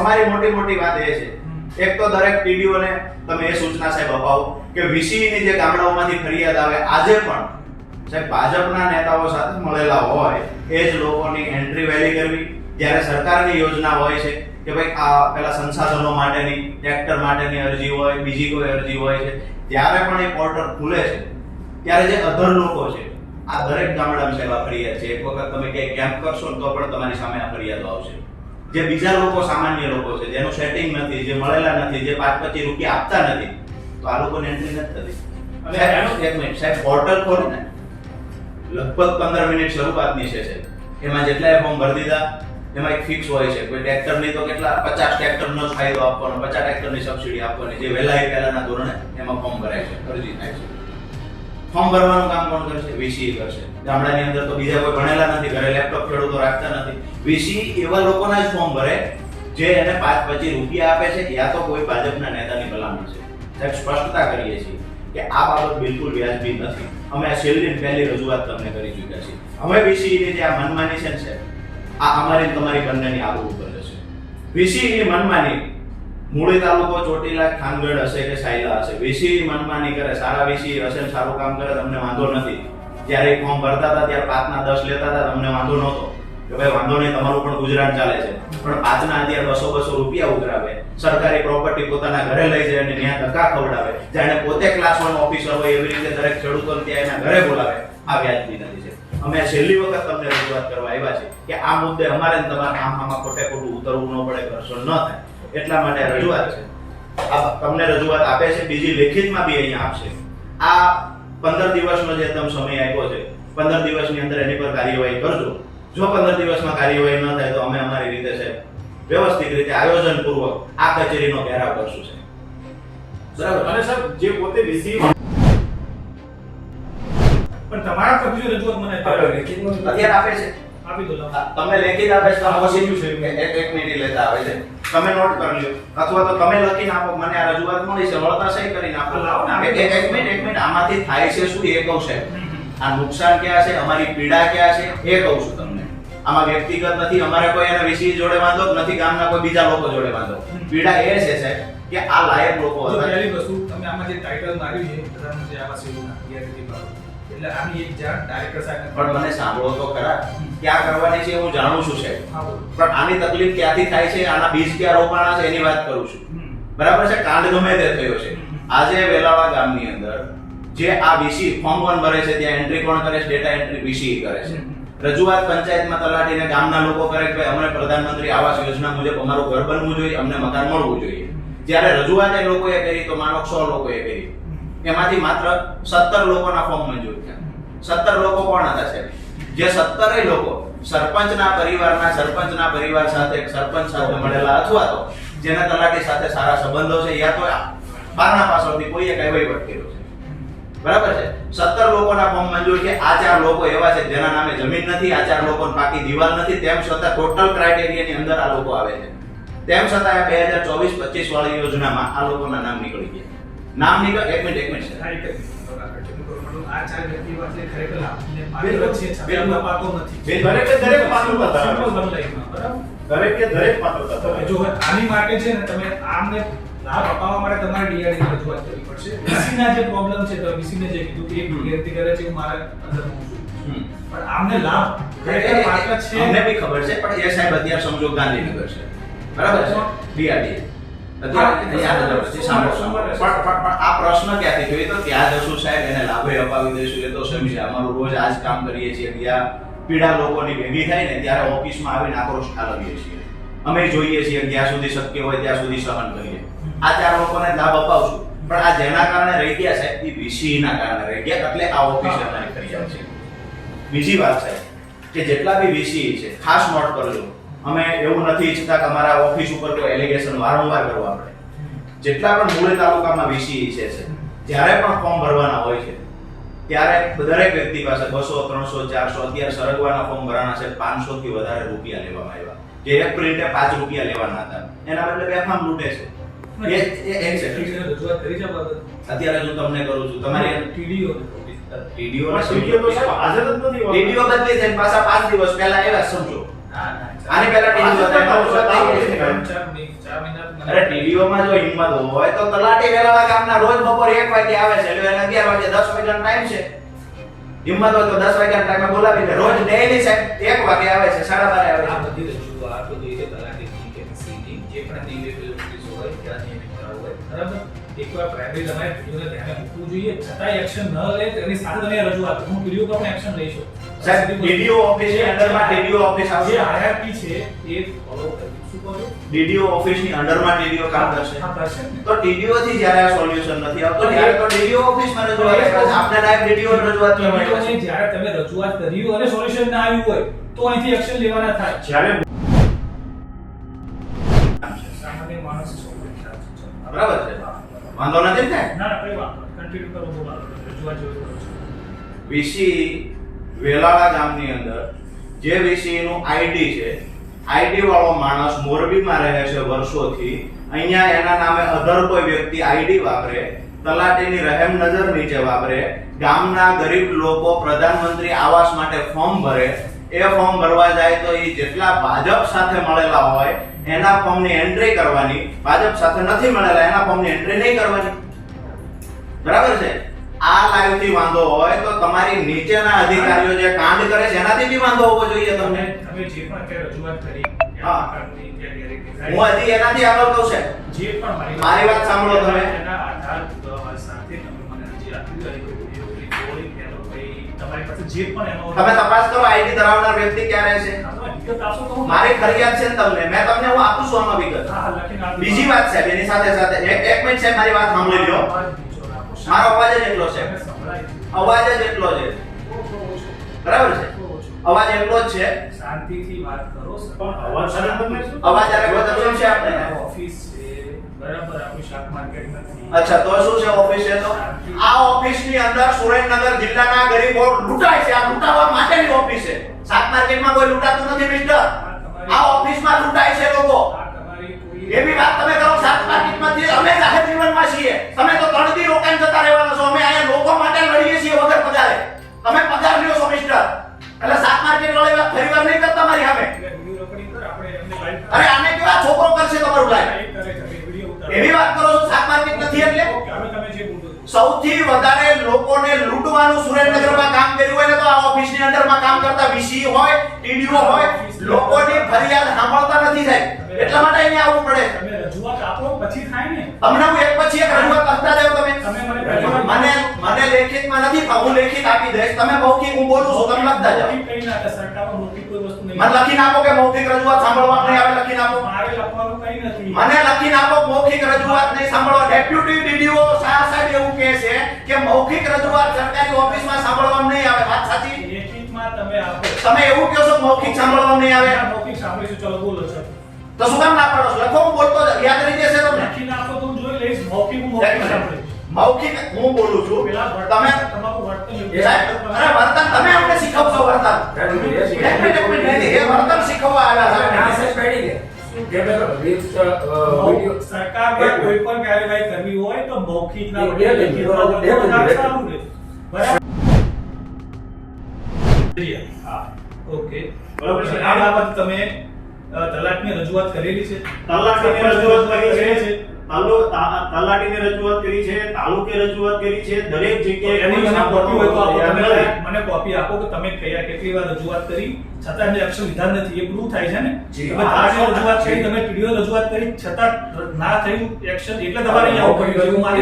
અમારી મોટી મોટી વાત એ છે. એક તો દરેક પીડીઓને તમે એ સૂચના સાહેબ અપાવો કે વીસીની જે ગામડાઓમાંથી ફરિયાદ આવે આજે પણ સાહેબ ભાજપના નેતાઓ સાથે મળેલા હોય એ જ લોકોની એન્ટ્રી વહેલી કરવી. જ્યારે સરકારની યોજના હોય છે કે ભાઈ આ પેલા સંસાધનો માટેની ટ્રેક્ટર માટેની અરજી હોય બીજી કોઈ અરજી હોય છે ત્યારે પણ એ પોર્ટલ ખુલે છે ત્યારે જે અધર લોકો છે આ દરેક ગામડામાં સાહેબ આ ફરિયાદ છે. એક વખત તમે ક્યાંય કેમ્પ કરશો તો પણ તમારી સામે આ ફરિયાદો આવશે. જે બીજા લોકો સામાન્ય લોકો છે જેનું સેટિંગ નથી જે મળેલા નથી જે પાંચ પચીસ રૂપિયા આપતા નથી તો આ લોકોને એન્ટ્રી નથી થતી. સાહેબ, એનું- એક મિનિટ સાહેબ પોર્ટલ ખોલો ને લગભગ પંદર મિનિટ શરૂઆતની છે છે એમાં જેટલા ફોર્મ ભરી દીધા એમાં એક ફિક્સ હોય છે. કોઈ ટ્રેક્ટરની તો કેટલા પચાસ ટ્રેક્ટરનો ફાયદો આપવાનો પચાસ ટ્રેક્ટરની સબસિડી આપવાની જે વહેલા એ પહેલાના ધોરણે એમાં ફોર્મ ભરાય છે અરજી થાય છે. ફોર્મ ભરવાનું કામ કોણ કરશે? વીસી કરશે. ગામડાની અંદર તો બીજા કોઈ ભણેલા નથી, ઘરે લેપટોપ ખેડૂતો રાખતા નથી. વીસી એવા લોકોના જ ફોર્મ ભરે જે એને પાંચ પચીસ રૂપિયા આપે છે, યા તો કોઈ ભાજપના નેતાની ભલામણ છે. સાહેબ, સ્પષ્ટતા કરીએ છીએ કે આ બાબત બિલકુલ વ્યાજબી નથી. અમે આ છેલ્લી પહેલી રજૂઆત તમને કરી ચૂક્યા છીએ. અમે વીસીની જે આ મનમાની છે આ અમારી તમારી બંનેની આબરૂ ઉપર જશે. વીસીની મનમાની મૂળી તાલુકો ચોટીલા ખાનગઢ હશે કે સાયલા હશે? વીસી મનમાની કરે, સારા વીસી હશે સારું કામ કરે, તમને વાંધો નથી. જ્યારે ફોર્મ ભરતા હતા, ત્યારે પાંચના દસ લેતા હતા, તમને વાંધો નહોતો. કે ભાઈ, વાંધો નહીં, તમારું પણ ગુજરાન ચાલે છે. પણ પાંચના અત્યારે બસો બસો રૂપિયા ઉઘરાવે. સરકારી પ્રોપર્ટી પોતાના ઘરે લઈ જાય અને ત્યાં ધક્કા ખવડાવે. જાણે પોતે ક્લાસ વન ઓફિસર હોય, એવી રીતે દરેક ખેડૂતોને ત્યાં એના ઘરે બોલાવે. આ વ્યાજબી નથી છે. અમે છેલ્લી વખત તમને રજૂઆત કરવા આવ્યા છે કે આ મુદ્દે અમારે તમારે આમ આમાં ખોટે ખોટું ઉતરવું ન પડે, ઘર્ષણ ન થાય. એટલા માટે રજૂઆત છે. આ તમને રજૂઆત આપે છે બીજી લેખિતમાં બી અહીંયા આપશે. આ પંદર દિવસનો જે તમે સમય આપ્યો છે પંદર દિવસની અંદર એની પર કાર્યવાહી કરજો. જો પંદર દિવસમાં કાર્યવાહી ન થાય તો અમે અમારી રીતે છે વ્યવસ્થિત રીતે આયોજનપૂર્વક આ કચેરીનો ઘેરાવ કરશું છે બરાબર? અને સાહેબ જે પોતે રિસીવ પણ તમારા કબજો રજૂઆત મને અત્યારે આપે છે. આપી દો તમે લેખિત આપે છે તો ઓસીયુ છે? એક એક મિનિટ લેતા આવે છે. તમે નોટ કરી લો. અથવા તો તમે લખીને આપો. મને આ રજૂઆત મળી છે. વળતા સહી કરીને આપો. લાવો ને. એક એક- મિનિટ એક મિનિટ આમાંથી થાય છે શું એ કહું હમ. આ નુકસાન ક્યાં છે? અમારી પીડા ક્યાં છે? એ કહું છું તમને. આમાં વ્યક્તિગત નથી. અમારે કોઈ એના વિશે જોડે વાંધો નથી. ગામના કોઈ બીજા લોકો જોડે વાંધો. પીડા એ છે સાહેબ કે આ લાયક લોકો હતા. પહેલી વસ્તુ તમે આમાં જે ટાઇટલ માર્યું છે પ્રધાનમંત્રી આવાસ યોજના એટલે આની એક જાણ ડાયરેક્ટર સાહેબ પણ મને સાંભળો તો ખરા. ક્યાં કરવાની છે હું જાણું છું સાહેબ. પણ આની તકલીફ ક્યાંથી થાય છે આના બીજ ક્યાં રોપાણા છે એની વાત કરું છું. બરાબર છે? કાંડ ગમે તે થયો છે. આજે વેલાવા ગામની અંદર જે આ વીસી ફોર્મ વન ભરે છે ત્યાં એન્ટ્રી કોણ કરે છે? ડેટા એન્ટ્રી વીસી કરે છે. રજૂઆત પંચાયતમાં તલાટીને ગામના લોકો કરે કે ભાઈ અમને પ્રધાનમંત્રી આવાસ યોજના મુજબ અમારું ઘર બનવું જોઈએ અમને મકાન મળવું જોઈએ. જ્યારે રજૂઆત એ લોકોએ કરી તો માનો સો લોકોએ કરી. એમાંથી માત્ર સત્તર લોકોના ફોર્મ મંજૂર થયા. સત્તર લોકો કોણ હતા સાહેબ? જે સત્તરેય લોકો સરપંચના પરિવારના સરપંચના પરિવાર સાથે સરપંચ સાથે મળેલા અથવા તો જેના તલાટી સાથે સારા સંબંધો છે યા તો બારના પાછળથી કોઈએ કઈ વહીવટ કર્યો છે? બરાબર છે? સત્તર લોકોના ફોર્મ મંજૂર છે. આ ચાર લોકો એવા છે જેના નામે જમીન નથી, આ ચાર લોકો પાકી દિવાલ નથી. તેમ છતાં ટોટલ ક્રાઇટેરિયાની અંદર આ લોકો આવે છે. તેમ છતાં બે હજાર ચોવીસ પચીસ વાળી યોજનામાં આ લોકોના નામ નીકળી ગયા. નામ નીકળ એક મિનિટ એક મિનિટ. આ ચાર ખરેખર પાત્ર છે, છતાં. નથી. દરેક પાત્રતા દરેક પાત્રતા જો આની માટે છે ને તમે આમને લાભ અપાવવા માટે તમારે ડીઆરડી ની રજૂઆત કરવી પડશે. VC જે પ્રોબ્લેમ છે તો જે કીધું કે એક. કરે છે હું મારા અંદર હું છું. પણ આમને લાભ ખરેખર પાત્ર છે. અમને બી ખબર છે પણ એ સાહેબ અત્યારે સમજો ગાંધીનગર છે. બરાબર છે? ડીઆરડી આ પ્રશ્ન ક્યાંથી જોઈએ તો ત્યાં જશું સાહેબ એને લાભે અપાવી દઈશું એ તો સમજે અમારું રોજ આ જ કામ કરીએ છીએ પીડા લોકોની ભેગી થાય ને ત્યારે ઓફિસમાં આવીને આક્રોશ ઠાલવીએ છીએ. અમે જોઈએ છીએ જ્યાં સુધી શક્ય હોય ત્યાં સુધી સહન કરીએ. આ ચાર લોકોને લાભ અપાવશું. પણ આ જેના કારણે રહી ગયા સાહેબ? એ ના કારણે રહી ગયા એટલે આ ઓફિસ અમારી કરી છે. બીજી વાત સાહેબ કે જેટલા બી વીસી છે ખાસ નોટ કરજો અમે એવું નથી ઈચ્છતા કે અમારા ઓફિસ ઉપર કોઈ એલિગેશન વારંવાર કરવા પડે. જેટલા પણ મૂળ તાલુકામાં વીસી છે છે જ્યારે પણ ફોર્મ ભરવાના હોય છે ત્યારે દરેક વ્યક્તિ પાસે બસો ત્રણસો ચારસો અત્યારે સરગવાના ફોર્મ ભરાણા છે પાંચસો થી વધારે રૂપિયા લેવામાં આવ્યા. જે એક પ્રિન્ટે પાંચ રૂપિયા લેવાના હતા. એના બદલે બેફામ લૂંટે છે. અત્યારે હું તમને કરું છું. તમારી. ટીડીઓ પણ ટીડીઓ તો હાજર જ નથી. ટીડીઓ બદલી પાછા પાંચ દિવસ પહેલા આવ્યા સમજો. આની પહેલા ટીવી અરે ટીડીઓમાં જો હિંમત હોય તો તલાટી વેલાળા ગામના રોજ બપોર એક વાગે આવે છે. એટલે એને 11 વાગે 10 વાગ્યાનો ટાઈમ છે. હિંમત હોય તો 10 વાગ્યાના ટાઈમે બોલાવીને રોજ ડેઈલી સાહેબ એક વાગે આવે છે. સાડા બારે આવે આ છે બધી રજૂઆત બધી રીતે તલાટીની કે સીની જે પણ નિવેદન નોટિસ હોય કે અનિયમિતતા હોય. બરાબર? એકવાર પ્રાઇમરી તમારે વિડીયોને ધ્યાને મૂકવું જોઈએ. છતાંય એક્શન ન લે તેની સાથે તમે રજૂઆત હું વીડિયો પર પણ એક્શન લઈશું. સાહેબ ડીડીઓ ઓફિસની અંડરમાં ડીડીઓ ઓફિસ આવશે. હાયરાર્કી છે એ ફોલો કરવી શું કહો છો? ડીડીઓ ઓફિસની અંડરમાં ડીડીઓ કામ કરશે. હા, કરશે ને. તો ડીડીઓ થી જ્યારે આ સોલ્યુશન નથી આવતો ત્યારે તો ડીડીઓ ઓફિસમાં રજૂઆત કરે આપને નાયબ ડીડીઓ રજૂઆત કરવાની છે જ્યારે તમે રજૂઆત કરી અને સોલ્યુશન ના આવ્યું હોય તો અહીંથી એક્શન લેવાના થાય. જ્યારે સામાન્ય માણસ. બરાબર છે. વાંધો નથી ને? ના ના કઈ વાત કન્ટિન્યુ કરો રજૂઆત છો. વીસી વેલાળા ગામની અંદર જે વીસી નું આઈડી છે, આઈડી વાળો માણસ મોરબીમાં રહે છે વર્ષોથી, અહીંયા એના નામે અધર કોઈ વ્યક્તિ આઈડી વાપરે, તલાટીની રહેમ નજર નીચે વાપરે, ગામના ગરીબ લોકો પ્રધાનમંત્રી આવાસ માટે ફોર્મ ભરે, એ ફોર્મ ભરવા જાય તો એ જેટલા ભાજપ સાથે મળેલા હોય, એના ફોર્મની એન્ટ્રી કરવાની, ભાજપ સાથે નથી મળેલા, એના ફોર્મની એન્ટ્રી નહીં કરવાની. બરાબર છે? આ લાઈવથી વાંધો હોય તો તમારી નીચેના અધિકારીઓ જે કાંડ કરે છે એનાથી બી વાંધો હોવો જોઈએ તમને તમે જે પણ કે રજૂઆત કરી હા. હજી એનાથી આગળ કહું છે જે પણ મારી વાત સાંભળો તમે. એના આધાર પુરાવા સાથે તમે મને અરજી આપી તમે તપાસ કરો આઈડી ધરાવનાર વ્યક્તિ ક્યાં રહે છે મારી ફરિયાદ છે તમને મેં તમને હું આપું છું આમાં વિગત. બીજી વાત સાહેબ એની સાથે સાથે એક એક મિનિટ સાહેબ મારી વાત સાંભળી લો અવાજ નીચો રાખો. મારો અવાજ જ એટલો છે. અવાજ જ એટલો છે. બરાબર છે. અવાજ એટલો જ છે. શાંતિથી વાત કરો પણ અવાજ સાથે તમને શું? અવાજ બધું શું છે આપણે? આ ઓફિસ છે. બરાબર આપણું શાક માર્કેટ નથી. અચ્છા તો શું છે ઓફિસ છે તો? આ ઓફિસની અંદર સુરેન્દ્રનગર જિલ્લાના ગરીબો લૂંટાય છે. આ લૂંટાવા માટેની ઓફિસ છે. શાક માર્કેટમાં કોઈ લૂંટાતું નથી મિસ્ટર. આ ઓફિસમાં લૂંટાય છે લોકો. એવી વાત તમે નહીં સામે. અરે આને કેવા છોકરો કરશે તમારું લાઈવ એવી વાત કરો છો શાક માર્કેટ નથી એટલે. સૌથી વધારે લોકોને લૂંટવાનું સુરેન્દ્રનગરમાં કામ કર્યું હોય ને તો આ ઓફિસની અંદરમાં કામ કરતા વીસી હોય ટીડીઓ હોય લોકોની ફરિયાદ સાંભળતા નથી થાય એટલા માટે અહીંયા આવવું પડે. તમે રજૂઆત આપો પછી થાય ને. હમણાં હું એક પછી એક રજૂઆત કરતા રહ્યો તમે. મને મને લેખિતમાં નથી હું લેખિત આપી દઈશ. તમે બહુ હું બોલું છું તમે લખતા જાઓ. મને લખી નાખો કે મૌખિક રજૂઆત સાંભળવા નહીં આવે લખી નાખો. મારે લખવાનું કઈ નથી. મને લખી નાખો મૌખિક રજૂઆત નહીં સાંભળવા ડેપ્યુટી ડીડીઓ શાહ સાહેબ એવું કહે છે કે મૌખિક રજૂઆત સરકારી ઓફિસમાં સાંભળવા નહીં આવે. વાત સાચી? લેખિતમાં તમે આપો. તમે એવું કહો છો મૌખિક સાંભળવા નહીં આવે? મૌખિક સાંભળીશું. ચલો બોલો છો તો શું કામ ના પાડો લખો હું બોલતો યાદ રહી જશે તમને? લખી નાખો તો જોઈ લઈશ. મૌખિક મૌખિક સાંભળીશ. મૌખિક હું બોલું છું? પેલા તમે તમારું વર્તન યોગ્ય અરે વર્તન તમે અમને શીખવશો વર્તન. એ વર્તન શીખવવા આવ્યા છે સરકારમાં કોઈ પણ કાર્યવાહી કરવી હોય તો મૌખિક ના ઓકે. બરાબર છે. આ બાબત તમે અ, તલાટની રજૂઆત કરેલી છે? તલાટીને રજૂઆત કરી છે. તલાટીને રજૂઆત કરી છે તાલુકે રજૂઆત કરી છે દરેક જગ્યાએ મને કોપી હોય તો આપો તમે મને કોપી આપો કે તમે કયા કેટલી વાર રજૂઆત કરી છતાં એમને એક્શન લીધા નથી. એ પ્રૂવ થાય છે ને? તમે હા, રજૂઆત કરી તમે રજૂઆત કરી છતાં ના થયું એક્શન એટલે તમારે અહીંયા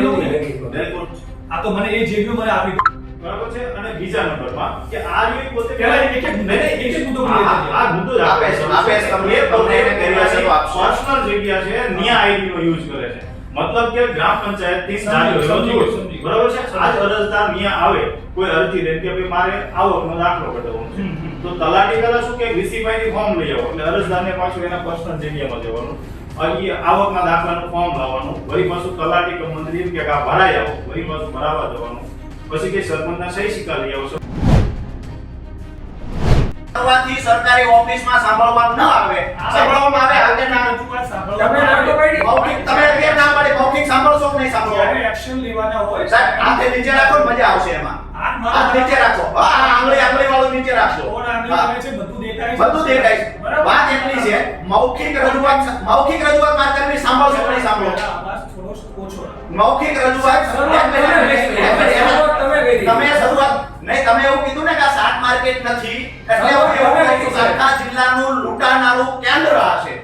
બિલકુલ. આ તો મને એ જે મને આપી. બરાબર છે? અને બીજા નંબરમાં કે આ રીતે પોતે પહેલા એક એક નહીં, એક એક મુદ્દો આ- મુદ્દો જ આપે છે, આપે છે. તમને તમને એને કર્યા છે. પર્સનલ જગ્યા છે ન્યા આઈડી નો યુઝ કરે છે. મતલબ કે ગ્રામ પંચાયતથી સમજી. બરાબર છે? આજ અરજદાર ન્યા આવે કોઈ અરજી દે કે ભાઈ મારે આવકનો દાખલો છે. હમ. તો તલાટી પેલા શું કે વીસીભાઈ ની ફોર્મ લઈ આવો. એટલે અરજદારને પાછું એના પર્સનલ જગ્યામાં જવાનું. અહીં આવકના દાખલાનું ફોર્મ લાવવાનું. વળી પાછું તલાટી કે મંત્રી કે આ ભરાઈ આવો. વળી પાછું ભરાવા જવાનું. પછી કે સરપંચના સહી સિક્કા લઈ આવશો કરવાથી સરકારી ઓફિસમાં સાંભળવામાં ન આવે. સાંભળવામાં આવે તમે કેમ ના પાડે મૌખિક સાંભળશો કે નહીં સાંભળો? એક્શન લેવાના હોય. સાહેબ હાથે નીચે રાખો મજા આવશે એમાં. હાથ નીચે રાખો. હા આ આંગળી આંગળી વાળું નીચે રાખશો બધું દેખાય બધું દેખાય વાત એટલી છે મૌખિક રજૂઆત મૌખિક રજૂઆત માત્ર સાંભળશો કે નહીં સાંભળો? મૌખિક રજૂઆત તમે. શરૂઆત નહીં તમે એવું કીધું ને કે આ શાક માર્કેટ નથી એટલે હું એવું કહું છું. આખા જિલ્લાનું લૂંટાનારું કેન્દ્ર હશે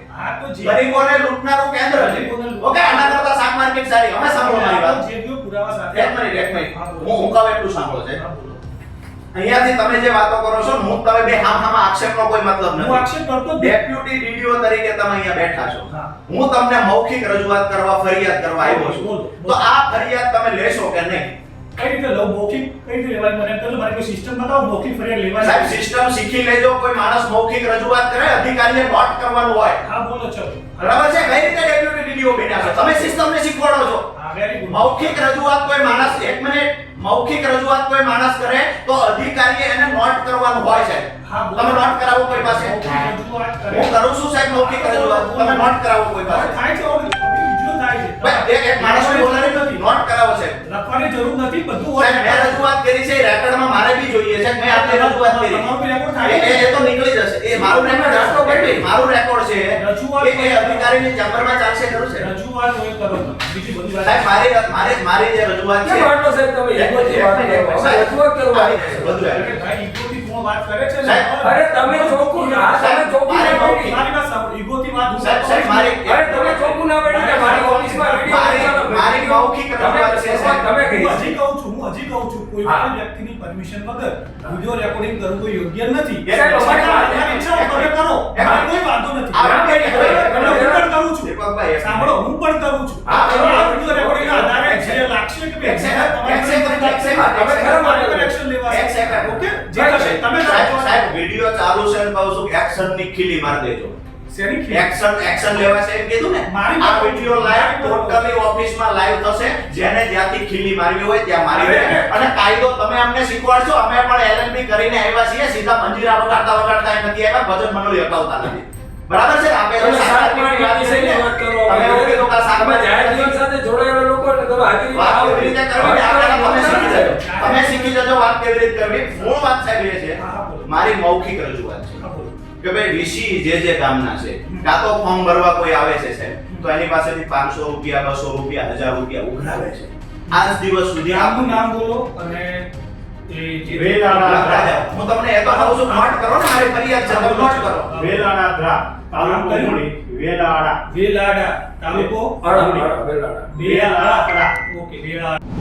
ગરીબોને લૂંટનારું કેન્દ્ર છે. ઓકે આના કરતા શાક માર્કેટ સારી. અમે સાંભળો મારી વાત. પુરાવા સાથે એક મિનિટ એક મિનિટ. હું હું કહું એટલું સાંભળો છે. અહીંયાથી તમે જે વાતો કરો છો હું તમે બે હામ હામ આક્ષેપનો કોઈ મતલબ હું આક્ષેપ કરતો ડેપ્યુટી ડીડીઓ તરીકે તમે અહીંયા બેઠા છો. હું. તમને મૌખિક રજૂઆત કરવા ફરિયાદ કરવા આવ્યો છું. તો આ ફરિયાદ તમે લેશો કે નહીં? કઈ રીતે લઉં? મૌખિક કઈ રીતે લેવાય? મને તો મારે કોઈ સિસ્ટમ બતાવો મૌખિક ફરિયાદ લેવાય સાહેબ સિસ્ટમ શીખી લેજો કોઈ માણસ મૌખિક રજૂઆત કરે અધિકારીએ નોટ કરવાનું હોય. હા બોલો ચલો. બરાબર છે? કઈ રીતે ડેપ્યુટી ડીડીઓ બેઠા છો? તમે સિસ્ટમને શીખવાડો છો. મૌખિક રજૂઆત કોઈ માણસ એક મિનિટ મૌખિક રજૂઆત કોઈ માણસ કરે તો અધિકારીએ એને નોટ કરવાનું હોય છે. તમે નોટ કરાવો કોઈ પાસે? હું કરું છું સાહેબ મૌખિક રજૂઆત. તમે નોટ કરાવો કોઈ પાસે? ભાઈ, એક એક માણસને બોલાવી નથી નોટ કરાવો છે. લખવાની જરૂર નથી બધું હોય. મેં રજૂઆત કરી છે રેકોર્ડમાં મારે બી જોઈએ છે મેં આપની રજૂઆત કરી. તમારું રેકોર્ડ થાય. એ- એ તો નીકળી જશે. એ મારું રેકોર્ડ રસ્તો કરી. મારું રેકોર્ડ છે. રજૂઆત એ એ અધિકારીની ચેમ્બરમાં ચાલશે ખરું છે? રજૂઆત હોય કરો. બીજી બધી સાહેબ મારી મારી મારી જે રજૂઆત છે કેમ સાહેબ તમે ઈગોથી વાત રજૂઆત કરવા બધું અરે ભાઈ ઈગોથી કોણ વાત કરે છે? સાહેબ, અરે તમે ચોખ્ખું તમે ચોખ્ખું મારે વાત સાંભળો. વાત સાહેબ, અરે તમે ચોખ્ખું ના પાડ્યું કે મારી ઓફિસમાં વીડિયો મારી- મૌખિક રજૂઆત છે, તમે સાહેબ. તમે હું કહી હજી કહું છું હું હજી કહું છું કોઈ પણ વ્યક્તિની પરમિશન વગર વિડિયો રેકોર્ડિંગ કરવું કોઈ યોગ્ય નથી. ઈચ્છા તમે કરો. કોઈ વાંધો નથી. હું પણ કરું છું. સાંભળો હું પણ કરું છું. હા, આ. વિડિયો રેકોર્ડિંગ આધારે જે લાગશે કે સેકન્ડ, તમે. ચાલુ છે એક્શનની ખીલી માર દેજો? એક્શન એક્શન લેવાશે એમ કીધું ને? મારી આ વિડિયો લાઈવ ટોટલી ઓફિસમાં લાઈવ થશે જેને જ્યાંથી ખીલી મારવી હોય ત્યાં મારી અને કાયદો તમે અમને શીખવાડશો અમે પણ એલએલબી કરીને આવ્યા છીએ સીધા મંજીરા વગાડતા વગાડતા અહીં નથી આવ્યા ભજન મંડળી હટાવતા નથી. બરાબર છે? આપણે તમે તો શાક શાક વાત માર્કેટ વિશેની કરી તમે એવું કીધું કે આ જાહેર જીવન સાથે જોડાયેલા લોકો એટલે તમે હાજરી વાત કેવી રીતે કરવી? આપણે તમે શીખી જજો. તમે શીખી જજો વાત કેવી રીતે કરવી. મૂળ વાત સાહેબ એ છે. મારી મૌખિક રજૂઆત છે. કે ભાઈ વીસી જે જે કામના છે કાં તો ફોર્મ ભરવા કોઈ આવે છે સાહેબ તો એની પાસેથી પાંચસો રૂપિયા બસો રૂપિયા હજાર રૂપિયા ઉઘરાવે છે. આજ દિવસ સુધી આપનું નામ બોલો અને હું તમને એ તો કહું છું નોટ કરો ને મારી ફરિયાદ છે નોટ કરો. વેલાણા ધ્રા તાલુકો? મૂળી વેલાળા. વેલાડા તાલુકો વેલાડા. વેલાડા ઓકે વેલાડા